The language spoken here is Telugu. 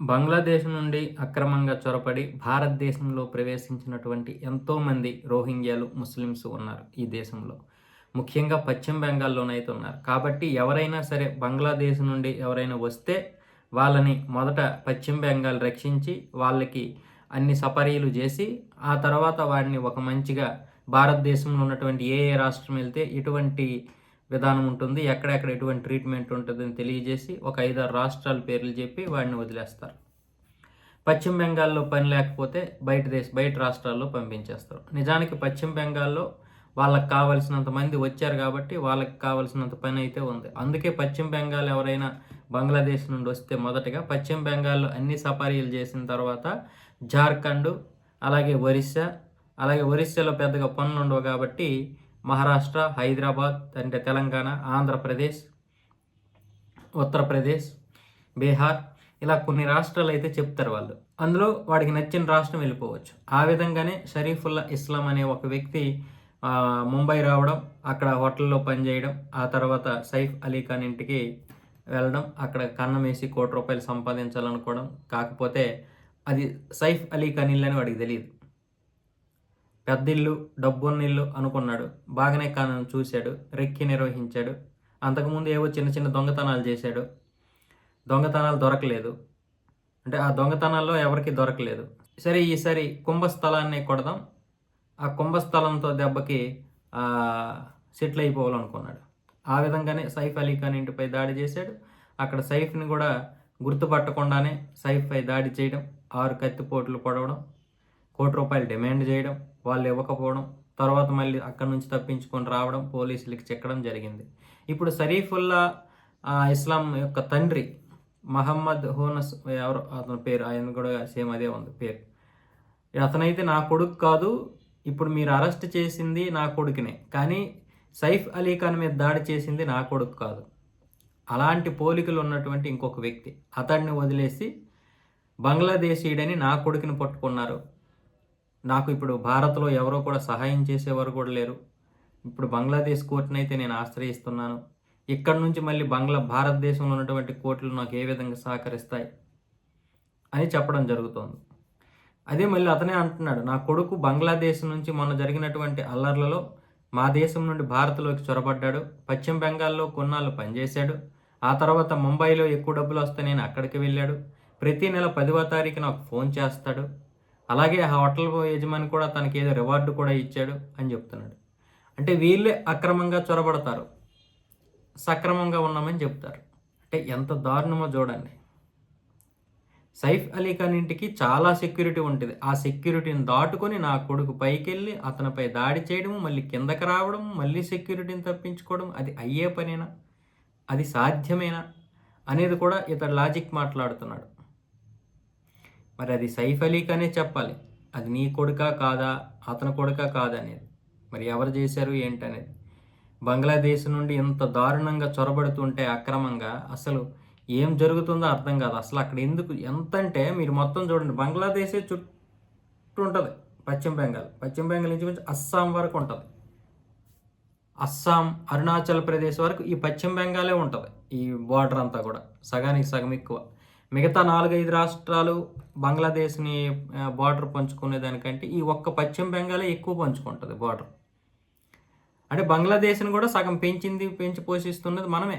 బంగ్లాదేశ్ నుండి అక్రమంగా చొరపడి భారతదేశంలో ప్రవేశించినటువంటి ఎంతోమంది రోహింగ్యాలు ముస్లిమ్స్ ఉన్నారు ఈ దేశంలో. ముఖ్యంగా పశ్చిమ బెంగాల్లోనైతే ఉన్నారు. కాబట్టి ఎవరైనా సరే బంగ్లాదేశ్ నుండి ఎవరైనా వస్తే వాళ్ళని మొదట పశ్చిమ బెంగాల్ రక్షించి వాళ్ళకి అన్ని సపరీలు చేసి ఆ తర్వాత వాడిని ఒక మంచిగా భారతదేశంలో ఉన్నటువంటి ఏ ఏ రాష్ట్రం వెళ్తే ఎటువంటి విధానం ఉంటుంది ఎక్కడెక్కడ ఎటువంటి ట్రీట్మెంట్ ఉంటుందని తెలియజేసి ఒక ఐదారు రాష్ట్రాల పేర్లు చెప్పి వాడిని వదిలేస్తారు. పశ్చిమ బెంగాల్లో పని లేకపోతే బయట దేశ బయట రాష్ట్రాల్లో పంపించేస్తారు. నిజానికి పశ్చిమ బెంగాల్లో వాళ్ళకి కావలసినంత మంది వచ్చారు కాబట్టి వాళ్ళకి కావలసినంత పని అయితే ఉంది. అందుకే పశ్చిమ బెంగాల్ ఎవరైనా బంగ్లాదేశ్ నుండి వస్తే మొదటగా పశ్చిమ బెంగాల్లో అన్ని సఫారీలు చేసిన తర్వాత జార్ఖండ్ అలాగే ఒరిస్సా అలాగే ఒరిస్సాలో పెద్దగా పనులు ఉండవు కాబట్టి మహారాష్ట్ర హైదరాబాద్ అంటే తెలంగాణ ఆంధ్రప్రదేశ్ ఉత్తరప్రదేశ్ బీహార్ ఇలా కొన్ని రాష్ట్రాలు అయితే చెప్తారు వాళ్ళు. అందులో వాడికి నచ్చిన రాష్ట్రం వెళ్ళిపోవచ్చు. ఆ విధంగానే షరీఫుల్లా ఇస్లాం అనే ఒక వ్యక్తి ముంబై రావడం అక్కడ హోటల్లో పనిచేయడం ఆ తర్వాత సైఫ్ అలీ ఖాన్ ఇంటికి వెళ్ళడం అక్కడ కన్నం వేసి కోటి రూపాయలు సంపాదించాలనుకోవడం కాకపోతే అది సైఫ్ అలీ ఖాన్ ఇల్లు అని వాడికి తెలియదు. పెద్ద ఇల్లు అనుకున్నాడు. బాగానే కాను చూశాడు. రెక్కి నిర్వహించాడు. అంతకుముందు ఏవో చిన్న చిన్న దొంగతనాలు చేశాడు. దొంగతనాలు దొరకలేదు. అంటే ఆ దొంగతనాల్లో ఎవరికి దొరకలేదు. సరే ఈసారి కుంభస్థలాన్ని కొడదాం. ఆ కుంభస్థలంతో దెబ్బకి సెటిల్ అయిపోవాలనుకున్నాడు ఆ విధంగానే సైఫ్ అలీ ఖాన్ ఇంటిపై దాడి చేశాడు. అక్కడ సైఫ్ని కూడా గుర్తుపట్టకుండానే సైఫ్పై దాడి చేయడం ఆరు కత్తిపోట్లు పొడవడం కోటి రూపాయలు డిమాండ్ చేయడం వాళ్ళు ఇవ్వకపోవడం తర్వాత మళ్ళీ అక్కడి నుంచి తప్పించుకొని రావడం పోలీసులకి చెక్కడం జరిగింది. ఇప్పుడు సరీఫుల్లా ఇస్లాం యొక్క తండ్రి మహమ్మద్ హోనస్ ఎవరు? అతని పేరు ఆయన కూడా సేమ్ అదే ఉంది పేరు. అతనైతే నా కొడుకు కాదు ఇప్పుడు మీరు అరెస్ట్ చేసింది నా కొడుకునే. కానీ సైఫ్ అలీ ఖాన్ మీద దాడి చేసింది నా కొడుకు కాదు. అలాంటి పోలికలు ఉన్నటువంటి ఇంకొక వ్యక్తి. అతడిని వదిలేసి బంగ్లాదేశీయుడని నా కొడుకుని పట్టుకున్నారు. నాకు ఇప్పుడు భారత్లో ఎవరో కూడా సహాయం చేసేవారు కూడా లేరు. ఇప్పుడు బంగ్లాదేశ్ కోర్టును అయితే నేను ఆశ్రయిస్తున్నాను. ఇక్కడ నుంచి మళ్ళీ బంగ్లా భారతదేశంలో ఉన్నటువంటి కోర్టులు నాకు ఏ విధంగా సహకరిస్తాయి అని చెప్పడం జరుగుతోంది. అదే మళ్ళీ అతనే అంటున్నాడు నా కొడుకు బంగ్లాదేశ్ నుంచి మొన్న జరిగినటువంటి అల్లర్లలో మా దేశం నుండి భారత్లోకి చొరబడ్డాడు పశ్చిమ బెంగాల్లో కొన్నాళ్ళు పనిచేశాడు ఆ తర్వాత ముంబైలో ఎక్కువ డబ్బులు వస్తే నేను అక్కడికి వెళ్ళాడు ప్రతి నెల పదివ తారీఖు నాకు ఫోన్ చేస్తాడు అలాగే ఆ హోటల్ యజమాని కూడా తనకి ఏదో రివార్డు కూడా ఇచ్చాడు అని చెప్తున్నాడు. అంటే వీళ్ళే అక్రమంగా చొరబడతారు. సక్రమంగా ఉన్నామని చెప్తారు. అంటే ఎంత దారుణమో చూడండి. సైఫ్ అలీ ఖాన్ ఇంటికి చాలా సెక్యూరిటీ ఉంటుంది. ఆ సెక్యూరిటీని దాటుకొని నా కొడుకు పైకి వెళ్ళి అతనిపై దాడి చేయడం మళ్ళీ కిందకి రావడం మళ్ళీ సెక్యూరిటీని తప్పించుకోవడం అది అయ్యే పనేనా? అది సాధ్యమేనా? అనేది కూడా ఇతడు లాజిక్ మాట్లాడుతున్నాడు. మరి అది సైఫ్ అలీ ఖానే చెప్పాలి. అది నీ కొడుకా కాదా? అతని కొడుకా కాదా అనేది. మరి ఎవరు చేశారు? ఏంటనేది. బంగ్లాదేశ్ నుండి ఇంత దారుణంగా చొరబడుతుంటే అక్రమంగా అసలు ఏం జరుగుతుందో అర్థం కాదు. అసలు అక్కడ ఎందుకు ఎంత అంటే మీరు మొత్తం చూడండి. బంగ్లాదేశే చుట్టూ ఉంటుంది. పశ్చిమ బెంగాల్. పశ్చిమ బెంగాల్ నుంచి కొంచెం అస్సాం వరకు ఉంటుంది. అస్సాం అరుణాచల్ ప్రదేశ్ వరకు ఈ పశ్చిమ బెంగాలే ఉంటుంది. ఈ బార్డర్ అంతా కూడా. సగానికి సగం ఎక్కువ. మిగతా నాలుగైదు రాష్ట్రాలు బంగ్లాదేశ్ని బార్డర్ పంచుకునే దానికంటే ఈ ఒక్క పశ్చిమ బెంగాలే ఎక్కువ పంచుకుంటుంది బార్డర్ అంటే బంగ్లాదేశ్ని కూడా సగం పెంచింది పెంచి పోషిస్తున్నది మనమే.